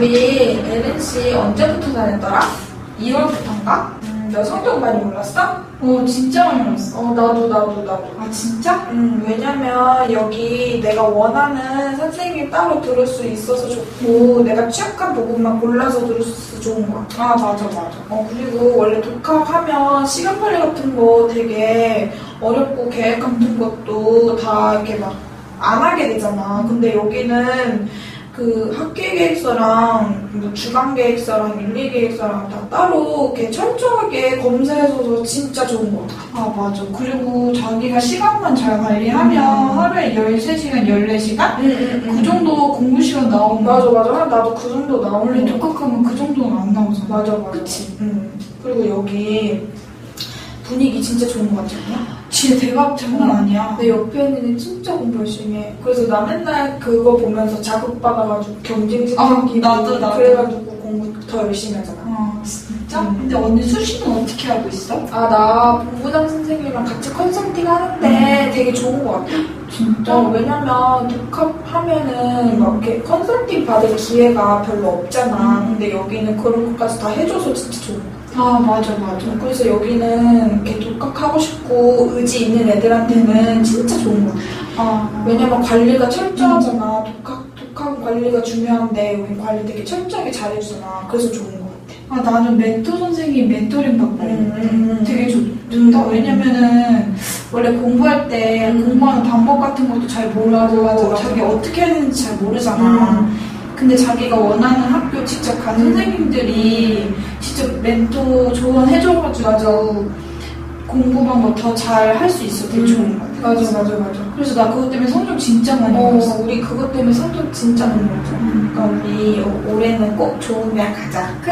우리 LNC 언제부터 다녔더라? 2월부터인가? 음, 너 성적 많이 올랐어? 어, 진짜 많이 올랐어. 어, 나도, 나도, 나도. 아, 진짜? 음, 왜냐면 여기 내가 원하는 선생님 따로 들을 수 있어서 좋고 내가 취약한 부분만 골라서 들을 수 있어서 좋은 거야. 아, 맞아, 맞아. 어, 그리고 원래 독학하면 시간 관리 같은 거 되게 어렵고 계획 같은 것도 다 이렇게 막 안 하게 되잖아. 근데 여기는 그 학기 계획서랑 뭐 주간 계획서랑 일리 계획서랑 다 따로 이렇게 철저하게 검사해줘서 진짜 좋은 거 같아. 아, 맞아. 그리고 자기가 시간만 잘 관리하면 음. 하루에 13시간, 14시간? 응, 그 정도 공부 시간 나오는 맞아, 맞아. 한 나도 그 정도 거 독학하면 그 정도는 안 나오잖아. 맞아, 맞아. 그치? 응. 그리고 여기 분위기 진짜 좋은 거 같지 않 냐? 진짜 대박 장난 아니야. 내 옆에 있는 애 진짜 공부 열심히 해. 그래서 나 맨날 그거 보면서 자극받아가지고 경쟁심 아, 생기고 나도, 나도. 그래가지고 더 열심히 하잖아. 아, 진짜? 음. 근데 언니 수시는 어떻게 하고 있어? 아, 나 본부장 선생님이랑 같이 컨설팅 하는데 되게 좋은 거 같아. 진짜? 어, 왜냐면 독학하면은 막 이렇게 컨설팅 받을 기회가 별로 없잖아. 음. 근데 여기는 그런 것까지 다 해줘서 진짜 좋은 거 같아. 아, 맞아, 맞아. 그래서 여기는 이렇게 독학하고 싶고 의지 있는 애들한테는 진짜 좋은 거 같아. 아, 왜냐면 관리가 철저하잖아. 독학, 독학 관리가 중요한데 우리 관리 되게 철저하게 잘해주잖아. 그래서 좋은 것 같아. 아, 나는 멘토 선생님 멘토링 받고 음, 되게 좋, 음. 좋다. 왜냐면은 원래 공부할 때 음. 공부하는 방법 같은 것도 잘 모르고 맞아, 맞아. 자기 어떻게 해야 되는지 잘 모르잖아. 근데 자기가 원하는 학교 직접 간 음. 선생님들이 직접 멘토 조언해줘가지고 공부 방법 더 잘 할 수 있어. 것 같아. 맞아, 맞아, 맞아. 그래서 나 그것 때문에 성적 진짜 많이. 어, 우리 그것 때문에 성적 진짜 많이 올랐잖아. 그러니까 우리 올해는 꼭 좋은 대학 가자. 그래?